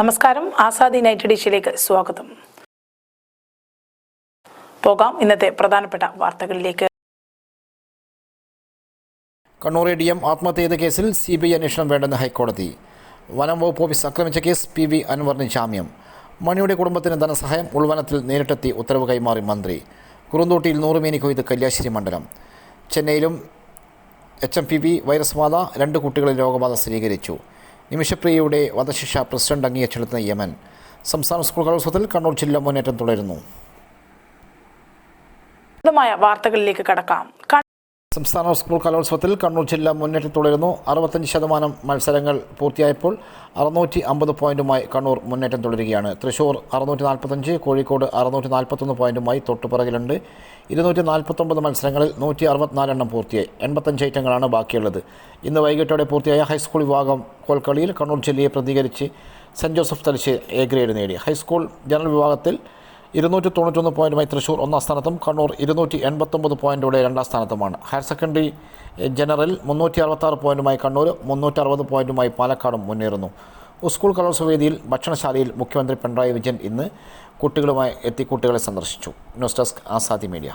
നമസ്കാരം. ആസാദി നൈറ്റ് ഡിഷിലേക്ക് സ്വാഗതം. പോകാം ഇന്നത്തെ പ്രധാനപ്പെട്ട വാർത്തകളിലേക്ക്. കണ്ണൂർ എ ഡി എം ആത്മഹത്യ കേസിൽ സി ബി ഐ അന്വേഷണം വേണ്ടെന്ന് ഹൈക്കോടതി. വനം വകുപ്പ് ഓഫീസ് ആക്രമിച്ച കേസ് പി വി അൻവറിന് ജാമ്യം. മണിയുടെ കുടുംബത്തിന് ധനസഹായം ഉൾവനത്തിൽ നേരിട്ടെത്തി ഉത്തരവ് കൈമാറി മന്ത്രി. കുറുന്തോട്ടിയിൽ നൂറുമേനി കൊയ്ത് കല്യാശ്ശേരി മണ്ഡലം. ചെന്നൈയിലും H M P V virus ബാധ രണ്ട് കുട്ടികളിൽ രോഗബാധ സ്ഥിരീകരിച്ചു. നിമിഷപ്രിയയുടെ വധശിക്ഷ പ്രസിഡന്റ് അംഗീകരിച്ചെടുത്ത യമൻ സംസ്ഥാന സ്കൂൾ കലോത്സവത്തിൽ കണ്ണൂർ ജില്ല മുന്നേറ്റം തുടരുന്നു. വാർത്തകളിലേക്ക് കടക്കാം. സംസ്ഥാന സ്കൂൾ കലോത്സവത്തിൽ കണ്ണൂർ ജില്ല മുന്നേറ്റം തുടരുന്നു. അറുപത്തഞ്ച് ശതമാനം മത്സരങ്ങൾ പൂർത്തിയായപ്പോൾ അറുന്നൂറ്റി അമ്പത് പോയിന്റുമായി കണ്ണൂർ മുന്നേറ്റം തുടരുകയാണ്. തൃശൂർ അറുന്നൂറ്റി നാൽപ്പത്തഞ്ച് കോഴിക്കോട് അറുന്നൂറ്റി നാൽപ്പത്തൊന്ന് പോയിന്റുമായി തൊട്ടുപിറകിലുണ്ട്. ഇരുന്നൂറ്റി നാൽപ്പത്തൊമ്പത് മത്സരങ്ങളിൽ നൂറ്റി അറുപത്തിനാലെണ്ണം പൂർത്തിയായി. എൺപത്തഞ്ച് ഐറ്റങ്ങളാണ് ബാക്കിയുള്ളത്. ഇന്ന് വൈകിട്ടോടെ പൂർത്തിയായ ഹൈസ്കൂൾ വിഭാഗം കോൽക്കളിയിൽ കണ്ണൂർ ജില്ലയെ പ്രതികരിച്ച് Saint Joseph Thalassery A grade നേടി. ഹൈസ്കൂൾ ജനറൽ വിഭാഗത്തിൽ ഇരുന്നൂറ്റി തൊണ്ണൂറ്റൊന്ന് പോയിന്റുമായി തൃശ്ശൂർ ഒന്നാം സ്ഥാനത്തും കണ്ണൂർ ഇരുന്നൂറ്റി എൺപത്തൊമ്പത് പോയിന്റോടെ രണ്ടാം സ്ഥാനത്തുമാണ്. ഹയർ സെക്കൻഡറി ജനറൽ മുന്നൂറ്റി അറുപത്താറ് പോയിന്റുമായി കണ്ണൂർ മുന്നൂറ്റി അറുപത് പോയിന്റുമായി പാലക്കാടും മുന്നേറുന്നു. സ്കൂൾ കലോത്സവ വേദിയിൽ ഭക്ഷണശാലയിൽ മുഖ്യമന്ത്രി പിണറായി വിജയൻ ഇന്ന് കുട്ടികളുമായി എത്തി കുട്ടികളെ സന്ദർശിച്ചു. News desk Azadi media.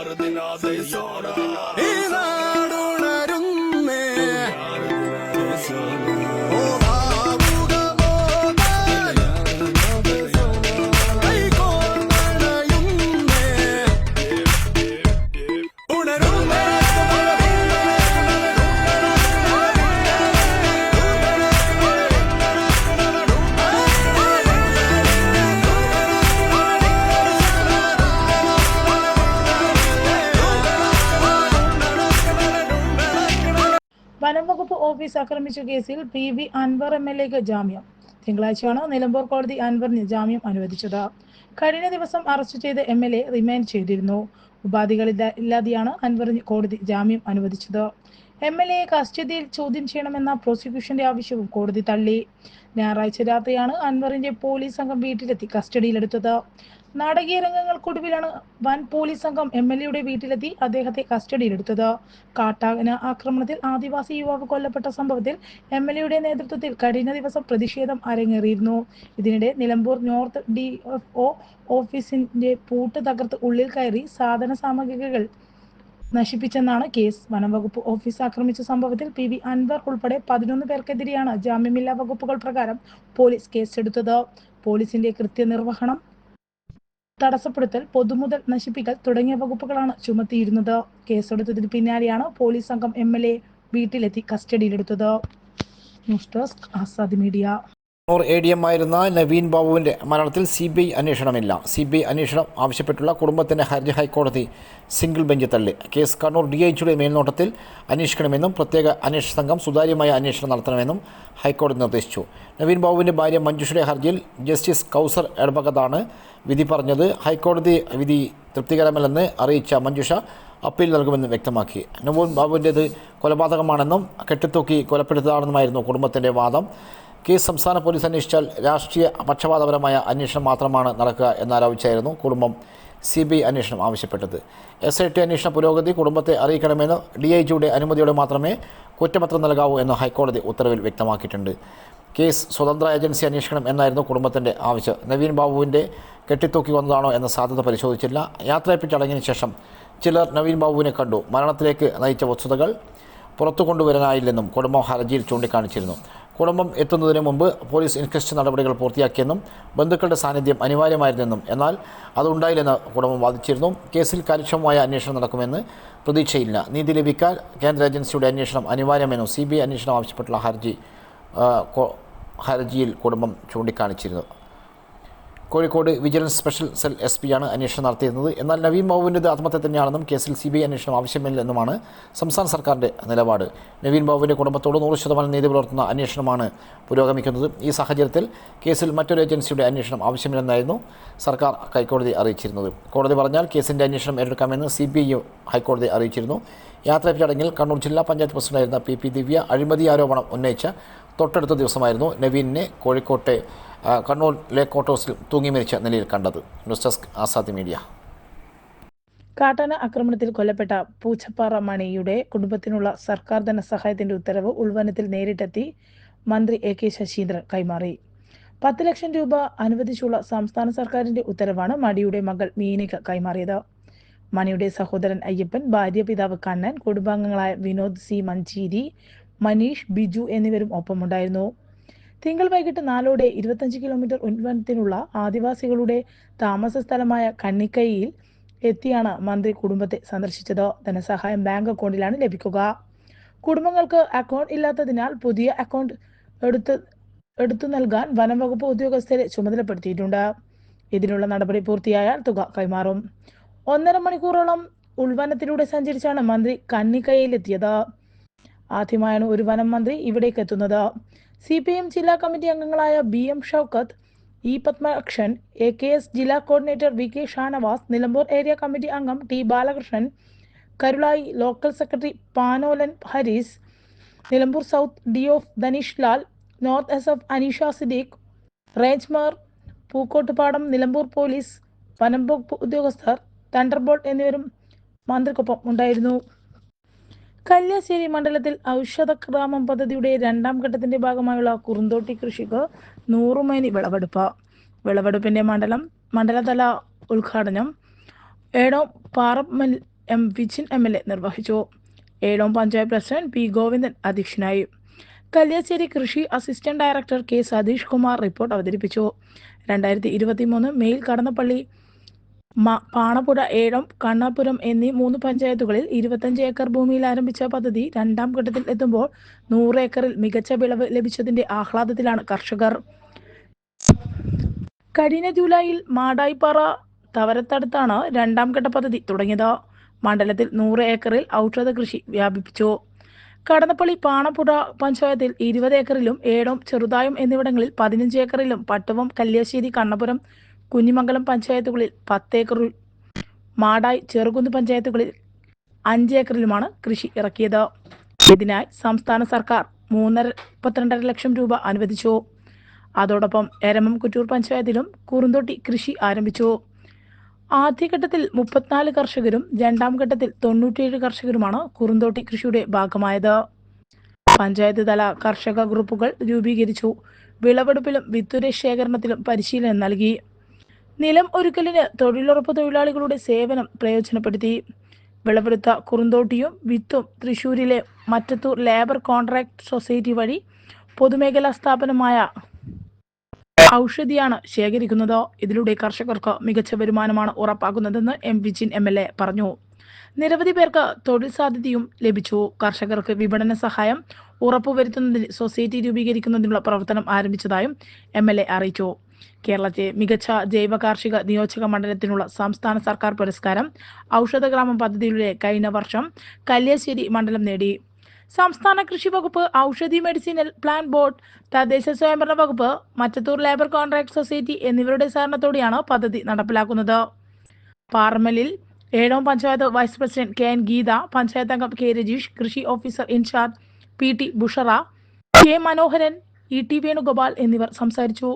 ഈ നാടുണരുന്നേ വനം വകുപ്പ് ഓഫീസ് ആക്രമിച്ച കേസിൽ P V Anvar M L എക്ക് ജാമ്യം. തിങ്കളാഴ്ചയാണ് നിലമ്പൂർ കോടതി അൻവറിന് ജാമ്യം അനുവദിച്ചത്. കഴിഞ്ഞ ദിവസം അറസ്റ്റ് ചെയ്ത എം എൽ എ റിമാൻഡ് ചെയ്തിരുന്നു. ഉപാധികൾ ഇല്ലാതെയാണ് അൻവറിന് കോടതി ജാമ്യം അനുവദിച്ചത്. എം എൽ എയെ കസ്റ്റഡിയിൽ ചോദ്യം ചെയ്യണമെന്ന പ്രോസിക്യൂഷന്റെ ആവശ്യവും കോടതി തള്ളി. ഞായറാഴ്ച രാത്രിയാണ് അൻവറിന്റെ പോലീസ് സംഘം വീട്ടിലെത്തി കസ്റ്റഡിയിലെടുത്തത്. നാടകീയ രംഗങ്ങൾക്കൊടുവിലാണ് വൻ പോലീസ് സംഘം എം എൽ എയുടെ വീട്ടിലെത്തി അദ്ദേഹത്തെ കസ്റ്റഡിയിലെടുത്തത്. കാട്ടാകന ആക്രമണത്തിൽ ആദിവാസി യുവാവ് കൊല്ലപ്പെട്ട സംഭവത്തിൽ എം എൽ എയുടെ നേതൃത്വത്തിൽ കഴിഞ്ഞ ദിവസം പ്രതിഷേധം അരങ്ങേറിയിരുന്നു. ഇതിനിടെ Nilambur north D F O ഓഫീസിന്റെ പൂട്ട് തകർത്ത് ഉള്ളിൽ കയറി സാധന സാമഗ്രികൾ നശിപ്പിച്ചെന്നാണ് കേസ്. വനംവകുപ്പ് ഓഫീസ് ആക്രമിച്ച സംഭവത്തിൽ പി വി അൻവർ ഉൾപ്പെടെ പതിനൊന്ന് പേർക്കെതിരെയാണ് ജാമ്യമില്ലാ വകുപ്പുകൾ പ്രകാരം പോലീസ് കേസെടുത്തത്. പോലീസിന്റെ കൃത്യനിർവഹണം തടസ്സപ്പെടുത്തൽ പൊതുമുതൽ നശിപ്പിക്കൽ തുടങ്ങിയ വകുപ്പുകളാണ് ചുമത്തിയിരുന്നത്. കേസെടുത്തതിന് പിന്നാലെയാണ് പോലീസ് സംഘം എം എൽ എ വീട്ടിലെത്തി കസ്റ്റഡിയിലെടുത്തത്. News desk Azad media. Kannur A D M ആയിരുന്ന നവീൻ ബാബുവിന്റെ മരണത്തിൽ സി ബി ഐ അന്വേഷണമില്ല. സി ബി ഐ അന്വേഷണം ആവശ്യപ്പെട്ടുള്ള കുടുംബത്തിന്റെ ഹർജി ഹൈക്കോടതി സിംഗിൾ ബെഞ്ച് തള്ളി. കേസ് കണ്ണൂർ ഡി ഐ ജിയുടെ മേൽനോട്ടത്തിൽ അന്വേഷിക്കണമെന്നും പ്രത്യേക അന്വേഷണ സംഘം സുതാര്യമായ അന്വേഷണം നടത്തണമെന്നും ഹൈക്കോടതി നിർദ്ദേശിച്ചു. നവീൻ ബാബുവിന്റെ ഭാര്യ മഞ്ജുഷയുടെ ഹർജിയിൽ ജസ്റ്റിസ് കൗസർ എടബകത്താണ് വിധി പറഞ്ഞത്. ഹൈക്കോടതി വിധി തൃപ്തികരമല്ലെന്ന് അറിയിച്ച മഞ്ജുഷ അപ്പീൽ നൽകുമെന്ന് വ്യക്തമാക്കി. നവീൻ ബാബുവിന്റേത് കൊലപാതകമാണെന്നും കെട്ടിത്തൂക്കി കൊലപ്പെടുത്തതാണെന്നുമായിരുന്നു കുടുംബത്തിന്റെ വാദം. കേസ് സംസ്ഥാന പോലീസ് അന്വേഷിച്ചാൽ രാഷ്ട്രീയ പക്ഷപാതപരമായ അന്വേഷണം മാത്രമാണ് നടക്കുക എന്നാരോപിച്ചായിരുന്നു കുടുംബം സി ബി ഐ അന്വേഷണം ആവശ്യപ്പെട്ടത്. എസ് ഐ ടി അന്വേഷണ പുരോഗതി കുടുംബത്തെ അറിയിക്കണമെന്ന് ഡി ഐ ജിയുടെ അനുമതിയോടെ മാത്രമേ കുറ്റപത്രം നൽകാവൂ എന്ന് ഹൈക്കോടതി ഉത്തരവിൽ വ്യക്തമാക്കിയിട്ടുണ്ട്. കേസ് സ്വതന്ത്ര ഏജൻസി അന്വേഷിക്കണം എന്നായിരുന്നു കുടുംബത്തിന്റെ ആവശ്യം. നവീൻ ബാബുവിന്റെ കെട്ടിത്തൂക്കി വന്നതാണോ എന്ന സാധ്യത പരിശോധിച്ചില്ല. യാത്രയപ്പ് ശേഷം ചിലർ നവീൻ ബാബുവിനെ കണ്ടു. മരണത്തിലേക്ക് നയിച്ച വസ്തുതകൾ പുറത്തു കൊണ്ടുവരാനായില്ലെന്നും കുടുംബം ഹർജിയിൽ ചൂണ്ടിക്കാണിച്ചിരുന്നു. കുടുംബം എത്തുന്നതിന് മുമ്പ് പോലീസ് ഇൻക്വസ്റ്റ് നടപടികൾ പൂർത്തിയാക്കിയെന്നും ബന്ധുക്കളുടെ സാന്നിധ്യം അനിവാര്യമായിരുന്നെന്നും എന്നാൽ അതുണ്ടായില്ലെന്ന് കുടുംബം വാദിച്ചിരുന്നു. കേസിൽ കാര്യക്ഷമമായ അന്വേഷണം നടക്കുമെന്ന് പ്രതീക്ഷയില്ല. നീതി ലഭിക്കാൻ കേന്ദ്ര ഏജൻസിയുടെ അന്വേഷണം അനിവാര്യമെന്നും സി ബി ഐ അന്വേഷണം ആവശ്യപ്പെട്ടുള്ള ഹർജി ഹർജിയിൽ കുടുംബം ചൂണ്ടിക്കാണിച്ചിരുന്നു. Kozhikode vigilance special cell S പിയാണ് അന്വേഷണം നടത്തിയിരുന്നത്. എന്നാൽ നവീൻ ബാബുവിന്റെത് ആത്മഹത്യ തന്നെയാണെന്നും കേസിൽ സി ബി ഐ അന്വേഷണം ആവശ്യമില്ലെന്നുമാണ് സംസ്ഥാന സർക്കാരിന്റെ നിലപാട്. നവീൻ ബാബുവിന്റെ കുടുംബത്തോട് നൂറ് ശതമാനം നീതി പുലർത്തുന്ന അന്വേഷണമാണ് പുരോഗമിക്കുന്നത്. ഈ സാഹചര്യത്തിൽ കേസിൽ മറ്റൊരു ഏജൻസിയുടെ അന്വേഷണം ആവശ്യമില്ലെന്നായിരുന്നു സർക്കാർ ഹൈക്കോടതി അറിയിച്ചിരുന്നത്. കോടതി പറഞ്ഞാൽ കേസിന്റെ അന്വേഷണം ഏറ്റെടുക്കാമെന്ന് സി ബി ഐ ഹൈക്കോടതി അറിയിച്ചിരുന്നു. യാത്രാ ചടങ്ങിൽ കണ്ണൂർ ജില്ലാ പഞ്ചായത്ത് പ്രസിഡന്റായിരുന്ന പി പി ദിവ്യ അഴിമതി ആരോപണം ഉന്നയിച്ച തൊട്ടടുത്ത ദിവസമായിരുന്നു നവീനെ കോഴിക്കോട്ടെ കണ്ണൂർ ലേക്ക് ഹൗസിൽ തൂങ്ങി മരിച്ച നിലയിൽ കണ്ടത് ന്യൂസ് ഡെസ്ക് ആസാദി മീഡിയ. കാട്ടാന ആക്രമണത്തിൽ കൊല്ലപ്പെട്ട പൂച്ചപ്പാറ മണിയുടെ കുടുംബത്തിനുള്ള സർക്കാർ ധനസഹായത്തിന്റെ ഉത്തരവ് ഉൾവനത്തിൽ നേരിട്ടെത്തി മന്ത്രി എ കെ ശശീന്ദ്രൻ കൈമാറി. പത്ത് ലക്ഷം രൂപ അനുവദിച്ചുള്ള സംസ്ഥാന സർക്കാരിന്റെ ഉത്തരവാണ് മടിയുടെ മകൾ മീനയ്ക്ക് കൈമാറിയത്. മണിയുടെ സഹോദരൻ അയ്യപ്പൻ ഭാര്യ പിതാവ് കണ്ണൻ കുടുംബാംഗങ്ങളായ വിനോദ് സി മഞ്ചീരി മനീഷ് ബിജു എന്നിവരും ഒപ്പമുണ്ടായിരുന്നു. തിങ്കൾ വൈകിട്ട് നാലോടെ ഇരുപത്തഞ്ച് കിലോമീറ്റർ ഉന്നമനത്തിനുള്ള ആദിവാസികളുടെ താമസ സ്ഥലമായ കണ്ണിക്കൈയിൽ എത്തിയാണ് മന്ത്രി കുടുംബത്തെ സന്ദർശിച്ചത്. ധനസഹായം ബാങ്ക് അക്കൗണ്ടിലാണ് ലഭിക്കുക. കുടുംബങ്ങൾക്ക് അക്കൗണ്ട് ഇല്ലാത്തതിനാൽ പുതിയ അക്കൗണ്ട് എടുത്ത് എടുത്തു നൽകാൻ വനം വകുപ്പ് ഉദ്യോഗസ്ഥരെ ചുമതലപ്പെടുത്തിയിട്ടുണ്ട്. ഇതിനുള്ള നടപടി പൂർത്തിയായാൽ തുക കൈമാറും. ഒന്നര മണിക്കൂറോളം ഉൾവനത്തിലൂടെ സഞ്ചരിച്ചാണ് മന്ത്രി കന്നിക്കൈയിലെത്തിയത് ആദ്യമായാണ് ഒരു വനം മന്ത്രി ഇവിടേക്ക് എത്തുന്നത്. സി പി എം ജില്ലാ കമ്മിറ്റി അംഗങ്ങളായ B M Shoukath E Padmakshan A K S ജില്ലാ coordinator V K Shanavas Nilambur area committee അംഗം T Balakrishnan Karulai local secretary Panolan Harees Nilambur south D of Dhaneesh Lal north S F Aneesha Siddique റേഞ്ച്മാർ Pookkottupadam Nilambur police വനം വകുപ്പ് ഉദ്യോഗസ്ഥർ thunderbolt എന്നിവരും മന്ത്രിക്കൊപ്പം ഉണ്ടായിരുന്നു. കല്യാശ്ശേരി മണ്ഡലത്തിൽ ഔഷധ ഗ്രാമം പദ്ധതിയുടെ രണ്ടാം ഘട്ടത്തിന്റെ ഭാഗമായുള്ള കുറുന്തോട്ടി കൃഷിക്ക് നൂറുമേനി വിളവെടുപ്പ്. വിളവെടുപ്പിന്റെ മണ്ഡലം മണ്ഡലതല ഉദ്ഘാടനം Ezhome Paramal M Vijin M L A നിർവഹിച്ചു. ഏടോം പഞ്ചായത്ത് പ്രസിഡന്റ് പി ഗോവിന്ദൻ അധ്യക്ഷനായി. കല്യാശ്ശേരി കൃഷി assistant director K Satheesh Kumar report അവതരിപ്പിച്ചു. രണ്ടായിരത്തി ഇരുപത്തി മൂന്ന് മെയിൽ കടന്നപ്പള്ളി പാണപ്പുഴ ഏഴം കണ്ണാപുരം എന്നീ മൂന്ന് പഞ്ചായത്തുകളിൽ ഇരുപത്തഞ്ച് ഏക്കർ ഭൂമിയിൽ ആരംഭിച്ച പദ്ധതി രണ്ടാം ഘട്ടത്തിൽ എത്തുമ്പോൾ നൂറ് ഏക്കറിൽ മികച്ച വിളവ് ലഭിച്ചതിന്റെ ആഹ്ലാദത്തിലാണ് കർഷകർ. കഴിഞ്ഞ ജൂലൈയിൽ മാടായിപ്പാറ തവരത്തടുത്താണ് രണ്ടാം ഘട്ട പദ്ധതി തുടങ്ങിയത്. മണ്ഡലത്തിൽ നൂറ് ഏക്കറിൽ ഔഷധ കൃഷി വ്യാപിപ്പിച്ചു. കടന്നപ്പള്ളി പാണപ്പുഴ പഞ്ചായത്തിൽ ഇരുപത് ഏക്കറിലും ഏടം ചെറുതായം എന്നിവിടങ്ങളിൽ പതിനഞ്ച് ഏക്കറിലും പട്ടവും കല്യാശ്ശേരി കണ്ണപുരം കുഞ്ഞിമംഗലം പഞ്ചായത്തുകളിൽ പത്ത് ഏക്കറിൽ മാടായി ചെറുകുന്ന് പഞ്ചായത്തുകളിൽ അഞ്ച് ഏക്കറിലുമാണ് കൃഷി ഇറക്കിയത്. ഇതിനായി സംസ്ഥാന സർക്കാർ മൂന്നര മുപ്പത്തിരണ്ടര ലക്ഷം രൂപ അനുവദിച്ചു. അതോടൊപ്പം എരമം കുറ്റൂർ പഞ്ചായത്തിലും കുറുന്തൊട്ടി കൃഷി ആരംഭിച്ചു. ആദ്യഘട്ടത്തിൽ മുപ്പത്തിനാല് കർഷകരും രണ്ടാം ഘട്ടത്തിൽ തൊണ്ണൂറ്റിയേഴ് കർഷകരുമാണ് കുറുന്തോട്ടി കൃഷിയുടെ ഭാഗമായത്. പഞ്ചായത്ത് തല കർഷക ഗ്രൂപ്പുകൾ രൂപീകരിച്ചു. വിളവെടുപ്പിലും വിത്തുര ശേഖരണത്തിലും പരിശീലനം നൽകി. നിലം ഒരുക്കലിന് തൊഴിലുറപ്പ് തൊഴിലാളികളുടെ സേവനം പ്രയോജനപ്പെടുത്തി. വിളവെടുത്ത കുറുന്തോട്ടിയും വിത്തും തൃശൂരിലെ മറ്റത്തൂർ ലേബർ കോൺട്രാക്ട് സൊസൈറ്റി വഴി പൊതുമേഖലാ സ്ഥാപനമായ ഔഷധിയാണ് ശേഖരിക്കുന്നത്. ഇതിലൂടെ കർഷകർക്ക് മികച്ച വരുമാനമാണ് ഉറപ്പാക്കുന്നതെന്ന് M Vijin M L A പറഞ്ഞു. നിരവധി പേർക്ക് തൊഴിൽ സാധ്യതയും ലഭിച്ചു. കർഷകർക്ക് വിപണന സഹായം ഉറപ്പുവരുത്തുന്നതിന് സൊസൈറ്റി രൂപീകരിക്കുന്നതിനുള്ള പ്രവർത്തനം ആരംഭിച്ചതായും എം അറിയിച്ചു. കേരളത്തെ മികച്ച ജൈവ കാർഷിക നിയോജക മണ്ഡലത്തിനുള്ള സംസ്ഥാന സർക്കാർ പുരസ്കാരം ഔഷധഗ്രാമം പദ്ധതിയിലൂടെ കഴിഞ്ഞ വർഷം കല്യാശ്ശേരി മണ്ഡലം നേടി. സംസ്ഥാന കൃഷി വകുപ്പ് ഔഷധി മെഡിസിനൽ പ്ലാൻ ബോർഡ് തദ്ദേശ സ്വയംഭരണ വകുപ്പ് മറ്റത്തൂർ ലേബർ കോൺട്രാക്ട് സൊസൈറ്റി എന്നിവരുടെ സഹകരണത്തോടെയാണ് പദ്ധതി നടപ്പിലാക്കുന്നത്. പാർമലിൽ Ezhome panchayat vice president K N Geetha panchayat അംഗം കെ രജീഷ് കൃഷി officer in charge P T Bushra K Manoharan E T Venugopal എന്നിവർ സംസാരിച്ചു.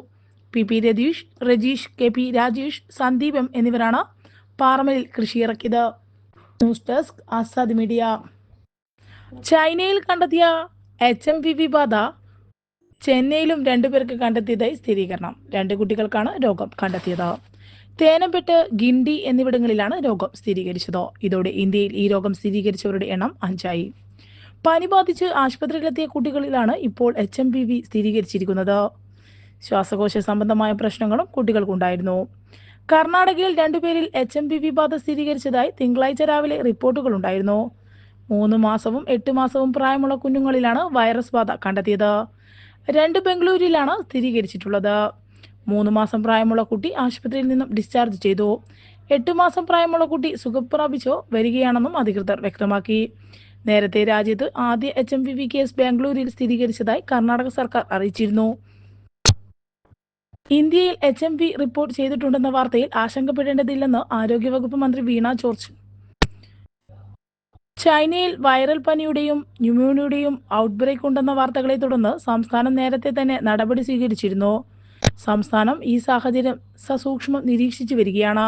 P P Ratheesh Rajeesh K P Rajesh Sandeep M എന്നിവരാണ് പാറമലിൽ കൃഷിയിറക്കിയത്. News desk Azad media. ചൈനയിൽ കണ്ടെത്തിയ H M P V ബാധ ചെന്നൈയിലും രണ്ടുപേർക്ക് കണ്ടെത്തിയതായി സ്ഥിരീകരണം. രണ്ട് കുട്ടികൾക്കാണ് രോഗം കണ്ടെത്തിയത്. തേനംപെട്ട് ഗിണ്ടി എന്നിവിടങ്ങളിലാണ് രോഗം സ്ഥിരീകരിച്ചത്. ഇതോടെ ഇന്ത്യയിൽ ഈ രോഗം സ്ഥിരീകരിച്ചവരുടെ എണ്ണം അഞ്ചായി. പനി ബാധിച്ച് ആശുപത്രിയിലെത്തിയ കുട്ടികളിലാണ് ഇപ്പോൾ എച്ച് എം പി വി സ്ഥിരീകരിച്ചിരിക്കുന്നത്. ശ്വാസകോശ സംബന്ധമായ പ്രശ്നങ്ങളും കുട്ടികൾക്കുണ്ടായിരുന്നു. കർണാടകയിൽ രണ്ടുപേരിൽ എച്ച് എം പി വി ബാധ സ്ഥിരീകരിച്ചതായി തിങ്കളാഴ്ച രാവിലെ റിപ്പോർട്ടുകളുണ്ടായിരുന്നു മൂന്ന് മാസവും എട്ട് മാസവും പ്രായമുള്ള കുഞ്ഞുങ്ങളിലാണ് വൈറസ് ബാധ കണ്ടെത്തിയത്. രണ്ട് ബംഗളൂരുവിലാണ് സ്ഥിരീകരിച്ചിട്ടുള്ളത്. മൂന്ന് മാസം പ്രായമുള്ള കുട്ടി ആശുപത്രിയിൽ നിന്നും ഡിസ്ചാർജ് ചെയ്തു. എട്ട് മാസം പ്രായമുള്ള കുട്ടി സുഖപ്രാപിച്ചോ വരികയാണെന്നും അധികൃതർ വ്യക്തമാക്കി. നേരത്തെ രാജ്യത്ത് ആദ്യ H M V V case ബാംഗ്ലൂരിൽ സ്ഥിരീകരിച്ചതായി കർണാടക സർക്കാർ അറിയിച്ചിരുന്നു. ഇന്ത്യയിൽ എച്ച് എം വി റിപ്പോർട്ട് ചെയ്തിട്ടുണ്ടെന്ന വാർത്തയിൽ ആശങ്കപ്പെടേണ്ടതില്ലെന്ന് ആരോഗ്യവകുപ്പ് മന്ത്രി വീണ ജോർജ്. ചൈനയിൽ വൈറൽ പനിയുടെയും ന്യൂമോണിയുടെയും ഔട്ട്ബ്രേക്ക് ഉണ്ടെന്ന വാർത്തകളെ തുടർന്ന് സംസ്ഥാനം നേരത്തെ തന്നെ നടപടി സ്വീകരിച്ചിരുന്നു. സംസ്ഥാനം ഈ സാഹചര്യം സസൂക്ഷ്മം നിരീക്ഷിച്ചു വരികയാണ്.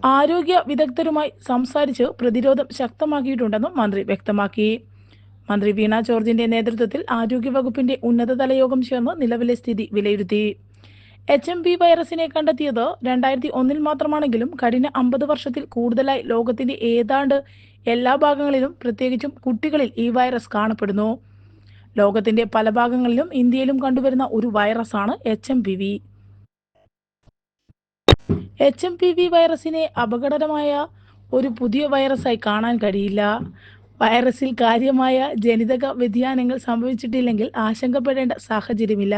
ആരോഗ്യ വിദഗ്ധരുമായി സംസാരിച്ച് പ്രതിരോധം ശക്തമാക്കിയിട്ടുണ്ടെന്നും മന്ത്രി വ്യക്തമാക്കി. മന്ത്രി വീണ ജോർജിന്റെ നേതൃത്വത്തിൽ ആരോഗ്യവകുപ്പിന്റെ ഉന്നതതല യോഗം ചേർന്ന് നിലവിലെ സ്ഥിതി വിലയിരുത്തി. എച്ച് എം പി വൈറസിനെ കണ്ടെത്തിയത് രണ്ടായിരത്തി ഒന്നിൽ മാത്രമാണെങ്കിലും കഴിഞ്ഞ അമ്പത് വർഷത്തിൽ കൂടുതലായി ലോകത്തിന്റെ ഏതാണ്ട് എല്ലാ ഭാഗങ്ങളിലും പ്രത്യേകിച്ചും കുട്ടികളിൽ ഈ വൈറസ് കാണപ്പെടുന്നു. ലോകത്തിന്റെ പല ഭാഗങ്ങളിലും ഇന്ത്യയിലും കണ്ടുവരുന്ന ഒരു വൈറസാണ് H M P V. H M P V വൈറസിനെ അപകടകരമായ ഒരു പുതിയ വൈറസായി കാണാൻ കഴിയില്ല. വൈറസിൽ കാര്യമായ ജനിതക വ്യതിയാനങ്ങൾ സംഭവിച്ചിട്ടില്ലെങ്കിൽ ആശങ്കപ്പെടേണ്ട സാഹചര്യമില്ല.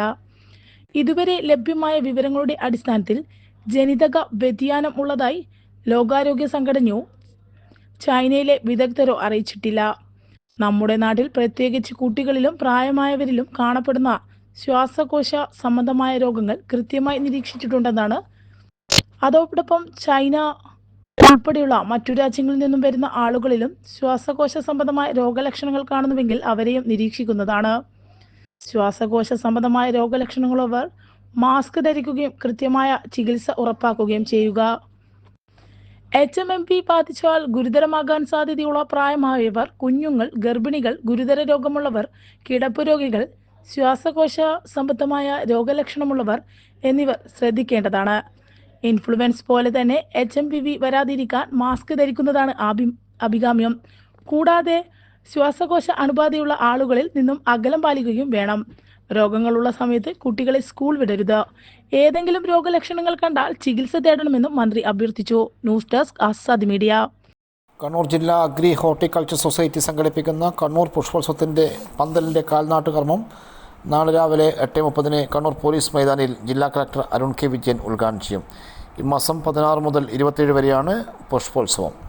ഇതുവരെ ലഭ്യമായ വിവരങ്ങളുടെ അടിസ്ഥാനത്തിൽ ജനിതക വ്യതിയാനം ഉള്ളതായി ലോകാരോഗ്യ സംഘടനയോ ചൈനയിലെ വിദഗ്ധരോ അറിയിച്ചിട്ടില്ല. നമ്മുടെ നാട്ടിൽ പ്രത്യേകിച്ച് കുട്ടികളിലും പ്രായമായവരിലും കാണപ്പെടുന്ന ശ്വാസകോശ സംബന്ധമായ രോഗങ്ങൾ കൃത്യമായി നിരീക്ഷിച്ചിട്ടുണ്ടെന്നാണ്. അതോടൊപ്പം ചൈന ഉൾപ്പെടെയുള്ള മറ്റു രാജ്യങ്ങളിൽ നിന്നും വരുന്ന ആളുകളിലും ശ്വാസകോശ സംബന്ധമായ രോഗലക്ഷണങ്ങൾ കാണുന്നുവെങ്കിൽ അവരെയും നിരീക്ഷിക്കുന്നതാണ്. ശ്വാസകോശ സംബന്ധമായ രോഗലക്ഷണങ്ങളുള്ളവർ മാസ്ക് ധരിക്കുകയും കൃത്യമായ ചികിത്സ ഉറപ്പാക്കുകയും ചെയ്യുക. എച്ച് എം എം പി ബാധിച്ചാൽ ഗുരുതരമാകാൻ സാധ്യതയുള്ള പ്രായമായവർ കുഞ്ഞുങ്ങൾ ഗർഭിണികൾ ഗുരുതര രോഗമുള്ളവർ കിടപ്പ് രോഗികൾ ശ്വാസകോശ സംബന്ധമായ രോഗലക്ഷണമുള്ളവർ എന്നിവർ ശ്രദ്ധിക്കേണ്ടതാണ്. ഇൻഫ്ലുവൻസ് പോലെ തന്നെ എച്ച് എം പി വി വരാതിരിക്കാൻ മാസ്ക് ധരിക്കുന്നതാണ് ആഭി അഭികാമ്യം. കൂടാതെ ശ്വാസകോശ അണുബാധയുള്ള ആളുകളിൽ നിന്നും അകലം പാലിക്കുകയും വേണം. രോഗങ്ങളുള്ള സമയത്ത് കുട്ടികളെ സ്കൂൾ വിടരുത്. ഏതെങ്കിലും രോഗലക്ഷണങ്ങൾ കണ്ടാൽ ചികിത്സ തേടണമെന്നും മന്ത്രി അഭ്യർത്ഥിച്ചു. News desk Azad media. Kannur ജില്ലാ അഗ്രി ഹോർട്ടിക്കൾച്ചർ സൊസൈറ്റി സംഘടിപ്പിക്കുന്ന കണ്ണൂർ പുഷ്പോത്സവത്തിന്റെ പന്തലിന്റെ കാൽനാട്ട് കർമ്മം നാളെ രാവിലെ എട്ട് മുപ്പതിന് കണ്ണൂർ പോലീസ് മൈതാനിൽ ജില്ലാ കളക്ടർ അരുൺ കെ വിജയൻ ഉദ്ഘാടനം ചെയ്യും. ഈ മാസം പതിനാറ് മുതൽ ഇരുപത്തേഴ് വരെയാണ് പുഷ്പോത്സവം.